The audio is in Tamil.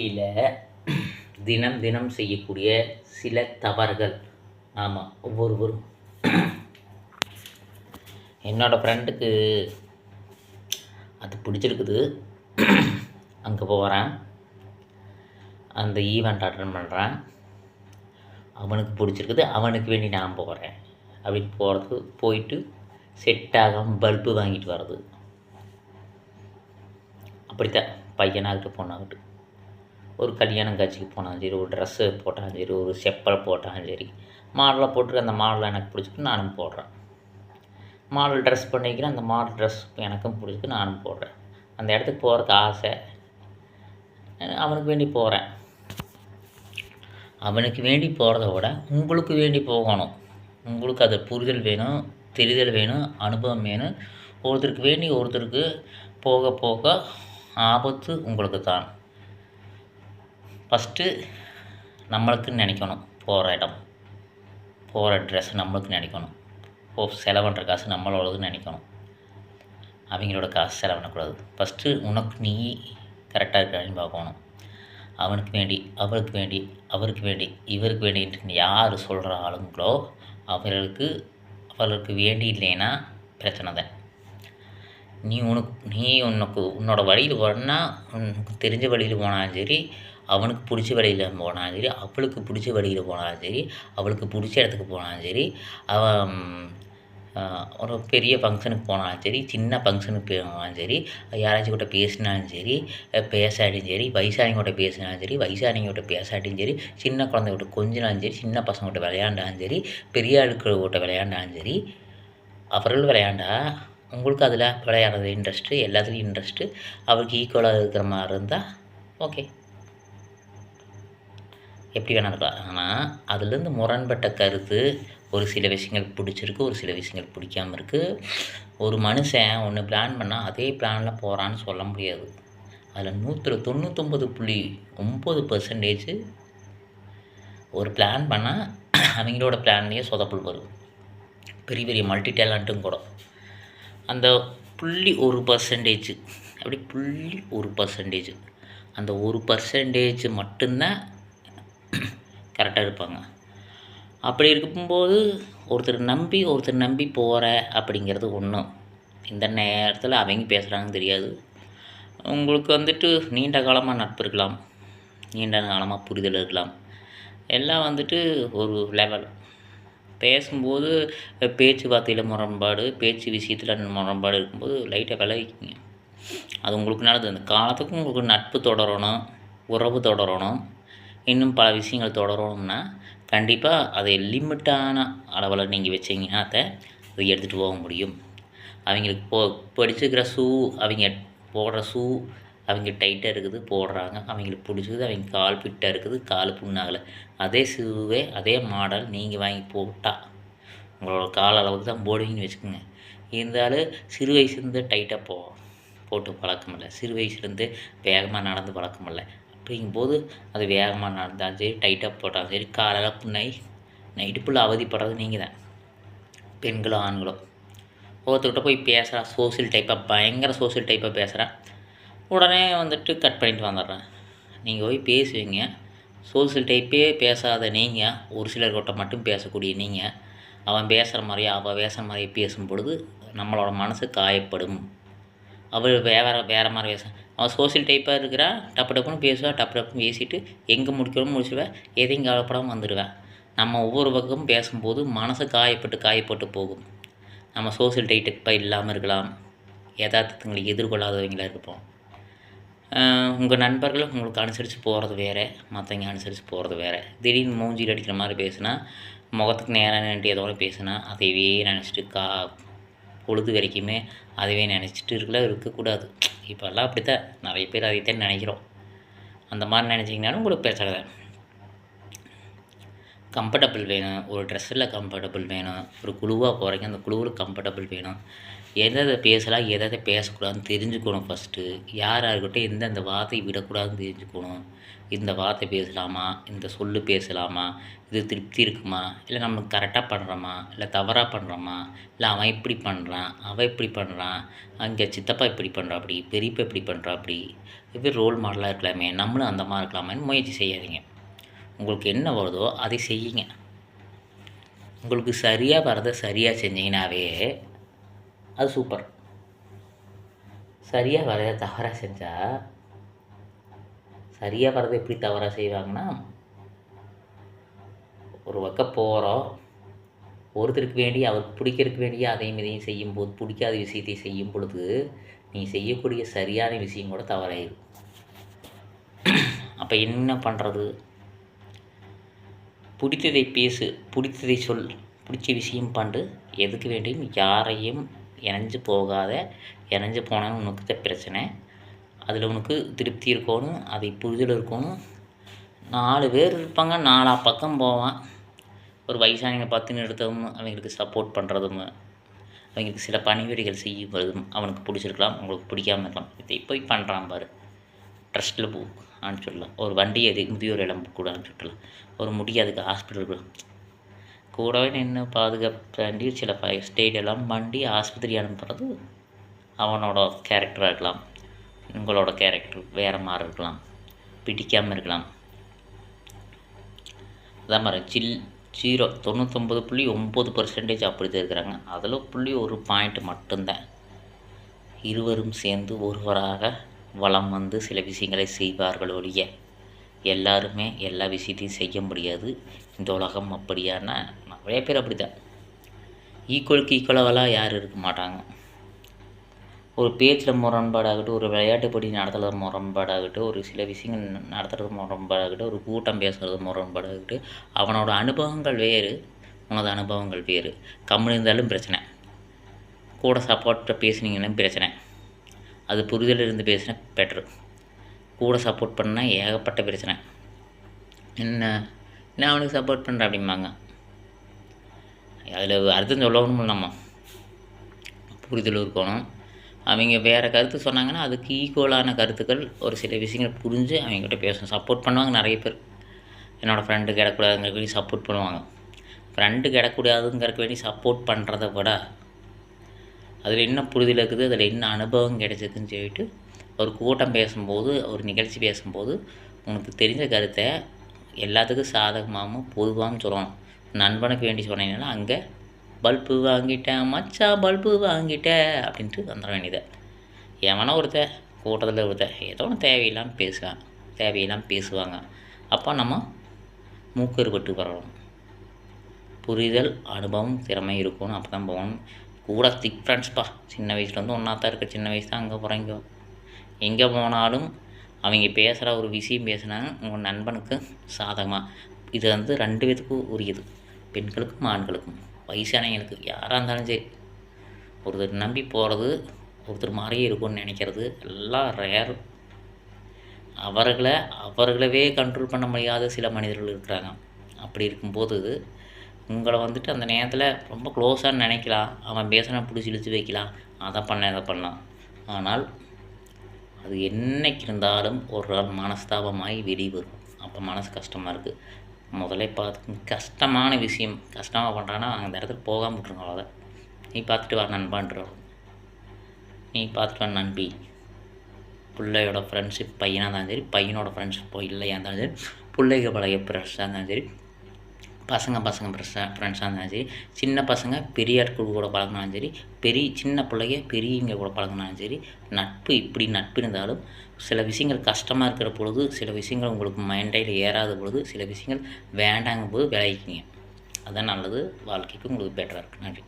வாழ்க்கையில் தினம் தினம் செய்யக்கூடிய சில தவறுகள். ஆமாம் ஒவ்வொருவரும். என்னோடய ஃப்ரெண்டுக்கு அது பிடிச்சிருக்குது. அங்கே போகிறேன் அந்த ஈவெண்ட் அட்டன் பண்ணுறேன் அவனுக்கு பிடிச்சிருக்குது. அவனுக்கு வேண்டி நான் போகிறேன் அப்படி போகிறதுக்கு போயிட்டு செட் ஆகாமல் பல்பு வாங்கிட்டு வர்றது. அப்படித்தான். பையனாகட்டும் பொண்ணாகட்டும். ஒரு கல்யாணம் காட்சிக்கு போனாலும் சரி ஒரு ட்ரெஸ்ஸு போட்டாலும் சரி ஒரு செப்பல் போட்டாலும் சரி மாடலை போட்டு அந்த மாடலை எனக்கு பிடிச்சிருக்கு நானும் போடுறேன். மாடல் ட்ரெஸ் பண்ணிக்கிறேன் அந்த மாடல் ட்ரெஸ் எனக்கும் பிடிச்சிருக்கு நானும் போடுறேன். அந்த இடத்துக்கு போகிறதுக்கு ஆசை. அவனுக்கு வேண்டி போகிறேன் அவனுக்கு வேண்டி போகிறத விட உங்களுக்கு வேண்டி போகணும். உங்களுக்கு அது புரிதல் வேணும் தெரிதல் வேணும் அனுபவம் வேணும். ஒருத்தருக்கு வேண்டி ஒருத்தருக்கு போக போக ஆபத்து உங்களுக்கு தான் ஃபஸ்ட்டு நம்மளுக்குன்னு நினைக்கணும். போகிற இடம். போகிற ட்ரெஸ் நம்மளுக்கு நினைக்கணும். போ செலவு பண்ணுற காசு நம்மளோடதுன்னு நினைக்கணும். அவங்களோட காசு செலவு பண்ணக்கூடாது. ஃபஸ்ட்டு உனக்கு நீ கரெக்டாக இருக்கான்னு பார்க்கணும். அவனுக்கு வேண்டி அவருக்கு வேண்டி அவருக்கு வேண்டி இவருக்கு வேண்டின்னு யார் சொல்கிற ஆளுங்களோ அவர்களுக்கு அவர்களுக்கு வேண்டி இல்லைன்னா பிரச்சனை தான். நீ உனக்கு நீ உனக்கு உன்னோட வழியில் வரனா உனக்கு தெரிஞ்ச வழியில் போனாலும் சரி அவனுக்கு பிடிச்ச வழியில் போனாலும் சரி அவளுக்கு பிடிச்ச வழியில் போனாலும் சரி அவளுக்கு பிடிச்ச இடத்துக்கு போனாலும் சரி அவன் ஒரு பெரிய ஃபங்க்ஷனுக்கு போனாலும் சரி சின்ன ஃபங்க்ஷனுக்கு போனாலும் சரி யாராச்சும் கூட பேசினாலும் சரி பேசாட்டியும் சரி வயசானவங்ககிட்ட பேசினாலும் சரி வயசானவங்ககிட்ட பேசாட்டியும் சரி சின்ன குழந்தை கிட்ட கொஞ்சினாலும் சரி சின்ன பசங்கள்கிட்ட விளையாண்டாலும் சரி பெரிய ஆளுக்கள் கிட்ட விளையாண்டாலும் சரி அவர்கள் விளையாண்டா? உங்களுக்கு அதில் விளையாடுறது இன்ட்ரெஸ்ட்டு எல்லாத்துலேயும் இன்ட்ரெஸ்ட்டு அவருக்கு ஈக்குவலாக இருக்கிற மாதிரி இருந்தால் ஓகே எப்படி வேணால் இருக்கலாம். ஆனால் அதுலேருந்து முரண்பட்ட கருத்து ஒரு சில விஷயங்கள் பிடிச்சிருக்கு ஒரு சில விஷயங்கள் பிடிக்காம இருக்குது ஒரு மனுஷன் ஒன்று பிளான் பண்ணால் அதே பிளானில் போகிறான்னு சொல்ல முடியாது. அதில் நூற்றில் தொண்ணூற்றொம்பது புள்ளி ஒம்பது பர்சன்டேஜ் ஒரு பிளான் பண்ணால் அவங்களோட பிளான்லேயே சொதப்பல் வரும். பெரிய பெரிய மல்டி டேலண்ட்டும் கூட. அந்த புள்ளி ஒரு பர்சன்டேஜ் அப்படி புள்ளி ஒரு பர்சன்டேஜ் அந்த ஒரு பர்சன்டேஜ் மட்டும்தான் கரெக்டாக இருப்பாங்க. அப்படி இருக்கும்போது ஒருத்தர் நம்பி ஒருத்தர் நம்பி போகிற அப்படிங்கிறது ஒன்றும் இந்த நேரத்தில் அவங்க பேசுகிறாங்கன்னு தெரியாது. உங்களுக்கு வந்துட்டு நீண்ட காலமாக நட்பு இருக்கலாம். நீண்ட காலமாக புரிதல் இருக்கலாம். எல்லாம் வந்துட்டு ஒரு லெவல் பேசும்போது பேச்சுவார்த்தையில் முரண்பாடு பேச்சு விஷயத்தில் முரண்பாடு இருக்கும்போது லைட்டாக விளைவிக்கிங்க அது உங்களுக்கு நல்லது. அந்த காலத்துக்கும் உங்களுக்கு நட்பு தொடரணும் உறவு தொடரணும் இன்னும் பல விஷயங்கள் தொடரணும்னா கண்டிப்பாக அதை லிமிட்டான அளவில் நீங்கள் வச்சிங்கன்னா அதை அதை எடுத்துகிட்டு போக முடியும். அவங்களுக்கு போ படிச்சுக்கிற ஷூ அவங்க போடுற ஷூ அவங்க டைட்டாக இருக்குது போடுறாங்க. அவங்களுக்கு பிடிச்சிக்குது அவங்க கால் ஃபிட்டாக இருக்குது கால் புண்ணாகலை. அதே ஷூவே அதே மாடல் நீங்கள் வாங்கி போட்டால் உங்களோட கால் அளவுக்கு தான் போடுவீங்கன்னு வச்சுக்கோங்க. இருந்தாலும் சிறு வயசுலேருந்து டைட்டாக போ போட்டு பழக்கம் இல்லை. சிறு வயசுலேருந்து வேகமாக நடந்து பழக்கம் இல்லை. அப்படிங்கும்போது அது வேகமாக நடந்தாலும் சரி டைட்டாக போட்டாலும் சரி காலெல்லாம் புண்ணாகி நைட்டு ஃபுல்லாக அவதிப்படுறது நீங்கள் தான். பெண்களோ ஆண்களோ ஒருத்தர்கிட்ட போய் பேசுகிறா சோசியல் டைப்பாக பயங்கர சோசியல் டைப்பாக பேசுகிறேன் உடனே வந்துட்டு கட் பண்ணிட்டு வந்துடுறேன். நீங்கள் போய் பேசுவீங்க. சோசியல் டைப்பே பேசாத நீங்கள் ஒரு சிலர்கிட்ட மட்டும் பேசக்கூடிய நீங்கள் அவன் பேசுகிற மாதிரியே அவள் பேசுகிற மாதிரியே பேசும் பொழுது நம்மளோட மனசு காயப்படும். அவள் வேறு வேறு மாதிரி பேச அவள் சோசியல் டைப்பாக இருக்கிறா டப்பு டப்புன்னு பேசுவா டப்பு டப்புன்னு பேசிட்டு எங்கே முடிக்கணும் முடிச்சுடுவேன் எதையும் கவலைப்படாமல் வந்துடுவேன் நம்ம ஒவ்வொரு பக்கமும் பேசும்போது மனசு காயப்பட்டு காயப்பட்டு போகும். நம்ம சோசியல் டைப்பாக இல்லாமல் இருக்கலாம். யதார்த்தங்களை எதிர்கொள்ளாதவங்களாக இருப்போம். உங்கள் நண்பர்கள் உங்களுக்கு அனுசரித்து போகிறது வேறு மற்றவங்க அனுசரித்து போகிறது வேறு. திடீர்னு மூஞ்சியில் அடிக்கிற மாதிரி பேசுனா முகத்துக்கு நேராக நின்று எதோட பேசுனா அதையவே நினச்சிட்டு கா பொழுது வரைக்குமே அதுவே நினச்சிட்டு இருக்கல இருக்கக்கூடாது. இப்போல்லாம் அப்படி தான் நிறைய பேர் அதைத்தான் நினைக்கிறோம். அந்த மாதிரி நினச்சிங்கனாலும் உங்களுக்கு பிரச்சனை கம்ஃபர்டபுள் வேணும். ஒரு ட்ரெஸ்ஸில் கம்ஃபர்டபுள் வேணும். ஒரு குழுவாக போகிறீங்க அந்த குழுவில் கம்ஃபர்டபுள் வேணும். எதை பேசலாம் எதை எதை பேசக்கூடாதுன்னு தெரிஞ்சுக்கணும் ஃபஸ்ட்டு யார் யார்கிட்ட எந்தெந்த வார்த்தை விடக்கூடாதுன்னு தெரிஞ்சுக்கணும். இந்த வார்த்தை பேசலாமா? இந்த சொல்லு பேசலாமா? இது திருப்தி இருக்குமா? இல்லை நம்ம கரெக்டாக பண்ணுறோமா இல்லை தவறாக பண்ணுறோமா இல்லை அவன் இப்படி பண்ணுறான் அவன் இப்படி பண்ணுறான் அங்கே சித்தப்பா இப்படி பண்ணுறாப்படி பெரியப்பா இப்படி பண்ணுறாப்படி இப்படி ரோல் மாடலாக இருக்கலாமே நம்மளும் அந்த மாதிரி இருக்கலாமேன்னு முயற்சி செய்யாதீங்க. உங்களுக்கு என்ன வருதோ அதை செய்யுங்க. உங்களுக்கு சரியாக வரதை சரியாக செஞ்சீங்கன்னாவே அது சூப்பர். சரியாக வரைய தவறாக செஞ்சால் சரியாக வரதை எப்படி தவறாக செய்வாங்கன்னா ஒரு பக்கம் போகிறோம் ஒருத்தருக்கு வேண்டிய அவர் பிடிக்கிறதுக்கு வேண்டிய அதையும் இதையும் செய்யும்போது பிடிக்காத விஷயத்தை செய்யும் பொழுது நீ செய்யக்கூடிய சரியான விஷயம் கூட தவறாயிடும் அப்போ என்ன பண்ணுறது பிடித்ததை பேசு பிடித்ததை சொல் பிடிச்ச விஷயம் பண்ணு எதுக்கு வேண்டியும் யாரையும் இணைஞ்சு போகாத இணைஞ்சு போனாலும் உனக்கு தான் பிரச்சனை. அதில் உனக்கு திருப்தி இருக்கணும் அதை புரிதல் இருக்கணும். நாலு பேர் இருப்பாங்க நாலா பக்கம் போவான். ஒரு வயசானவங்க பத்துன்னு எடுத்ததும் அவங்களுக்கு சப்போர்ட் பண்ணுறதும் அவங்களுக்கு சில பணிவிடைகள் செய்வதும் அவனுக்கு பிடிச்சிருக்கலாம் உங்களுக்கு பிடிக்காம இருக்கலாம். இதை போய் பண்ணுறான் பாரு. ட்ரஸ்ட்டில் போ ஆன்னு சொல்லலாம். ஒரு வண்டி அது முதியோர் இடம் கூடான்னு சொல்லலாம் ஒரு முடி அதுக்கு ஹாஸ்பிட்டல் கூடவே நின்று பாதுகாப்பாண்டி சில ஸ்டேட் எல்லாம் மண்டி ஆஸ்பத்திரி அனுப்புறது அவனோட கேரக்டராக இருக்கலாம். உங்களோட கேரக்டர் வேறு மாதிரி இருக்கலாம். பிடிக்காமல் இருக்கலாம். அதான் மாதிரி ஜில் ஜீரோ தொண்ணூத்தொம்பது புள்ளி ஒம்பது பர்சன்டேஜ் அப்படி தான் இருக்கிறாங்க. அதில் புள்ளி ஒரு பாயிண்ட் மட்டும்தான். இருவரும் சேர்ந்து ஒருவராக வலம் வந்து சில விஷயங்களை செய்வார்கள் ஒழிய எல்லாருமே எல்லா விஷயத்தையும் செய்ய முடியாது. இந்த உலகம் அப்படியான நிறைய பேர் அப்படி தான் ஈக்குவலுக்கு ஈக்குவலாகலாம் யாரும் இருக்க மாட்டாங்க. ஒரு பேச்சில் முரண்பாடாகட்டும் ஒரு விளையாட்டு போட்டி நடத்துறது முரண்பாடாகட்டும் ஒரு சில விஷயங்கள் நடத்துறது முரண்பாடாகட்டும் ஒரு கூட்டம் பேசுகிறது முரண்பாடாகட்டும் அவனோட அனுபவங்கள் வேறு உனது அனுபவங்கள் வேறு. கம்முன்னு இருந்தாலும் பிரச்சனை. கூட சப்போர்ட்டை பேசுனீங்கன்னா பிரச்சனை. அது புரிதல் இருந்து பேசினா பெட்ரு கூட சப்போர்ட் பண்ணால் ஏகப்பட்ட பிரச்சனை. என்ன என்ன அவனுக்கு சப்போர்ட் பண்ணுற அப்படிம்பாங்க. அதில் அர்த்தம் சொல்லணும் நம்ம புரிதல் இருக்கணும். அவங்க வேறு கருத்து சொன்னாங்கன்னா அதுக்கு ஈக்குவலான கருத்துக்கள் ஒரு சில விஷயங்கள் புரிஞ்சு அவங்ககிட்ட பேசணும். சப்போர்ட் பண்ணுவாங்க நிறைய பேர். என்னோடய ஃப்ரெண்டு கிடக்கூடாதுங்கிறக்கு வேண்டி சப்போர்ட் பண்ணுவாங்க. ஃப்ரெண்டு கிடக்கூடாதுங்கிறக்கு வேண்டி சப்போர்ட் பண்ணுறத விட அதில் என்ன புரிதல் இருக்குது அதில் என்ன அனுபவம் கிடைச்சிதுன்னு சொல்லிட்டு ஒரு கூட்டம் பேசும்போது ஒரு நிகழ்ச்சி பேசும்போது உனக்கு தெரிஞ்ச கருத்தை எல்லாத்துக்கும் சாதகமாகவும் பொதுவாகவும் சொல்லணும். நண்பனுக்கு வேண்டி சொன்னீங்கன்னா அங்கே பல்பு வாங்கிட்டேன் மச்சான் பல்பு வாங்கிட்டேன் அப்படின்ட்டு வந்துட வேண்டியது. எவனோ ஒருத்த கூட்டத்தில் ஒருத்த ஏதோ ஒன்று தேவையில்லாமல் பேசுவான் தேவையில்லாமல் பேசுவாங்க. அப்போ நம்ம மூக்கறுபட்டு வரணும் புரிதல் அனுபவம் திறமை இருக்கணும் அப்போ தான் போகணும். கூட திக் ஃப்ரெண்ட்ஸ்ப்பா சின்ன வயசுலேருந்து ஒன்றா தான் இருக்க சின்ன வயசு தான் அங்கே போகிறேன் எங்கே போனாலும் அவங்க பேசுகிற ஒரு விஷயம் பேசுனாங்க உங்கள் நண்பனுக்கு சாதகமாக இது வந்து ரெண்டு பேத்துக்கும் உரியது. பெண்களுக்கும் ஆண்களுக்கும் வயசானவங்களுக்கு யாராக இருந்தாலும் சரி. ஒருத்தர் நம்பி போகிறது ஒருத்தர் மாதிரியே இருக்கும்னு நினைக்கிறது எல்லாம் ரேர் அவர்களை அவர்களவே கண்ட்ரோல் பண்ண முடியாத சில மனிதர்கள் இருக்கிறாங்க. அப்படி இருக்கும்போது உங்களை வந்துட்டு அந்த நேரத்தில் ரொம்ப க்ளோஸாக நினைக்கலாம். அவன் பேசினா பிடிச்சி இழுத்து வைக்கலாம். அதை பண்ண இதை பண்ணலாம். ஆனால் அது என்னைக்கு இருந்தாலும் ஒரு நாள் மனஸ்தாபமாகி வெளியே வரும். அப்போ மனசு கஷ்டமாக இருக்குது முதல்ல பார்த்து கஷ்டமான விஷயம். கஷ்டமாக பண்ணுறான்னா அந்த இடத்துக்கு போகாமல் விட்ருங்க அவ்வளோதான் நீ பார்த்துட்டு வா நண்பான்றோம் நீ பார்த்துட்டு வா நண்பி. பிள்ளையோட ஃப்ரெண்ட்ஷிப் பையனாக இருந்தாலும் சரி பையனோட ஃப்ரெண்ட்ஷிப் இல்லையா இருந்தாலும் சரி பிள்ளைக பழைய ஃப்ரெண்ட்ஸாக இருந்தாலும் சரி பசங்க பசங்க ஃப்ரெண்ட்ஸாக ஃப்ரெண்ட்ஸாக இருந்தாலும் சரி சின்ன பசங்க பெரிய ஆட்கள் கூட பழகினாலும் சரி பெரிய சின்ன பிள்ளைங்க பெரியவங்க கூட பழகினாலும் சரி நட்பு இப்படி நட்பு இருந்தாலும் சில விஷயங்கள் கஷ்டமாக இருக்கிற பொழுது சில விஷயங்கள் உங்களுக்கு மைண்டையில் ஏறாத பொழுது சில விஷயங்கள் வேண்டாங்கும் போது விளைவிக்கிங்க அதுதான் நல்லது. வாழ்க்கைக்கு உங்களுக்கு பெட்டராக இருக்குது நன்றி.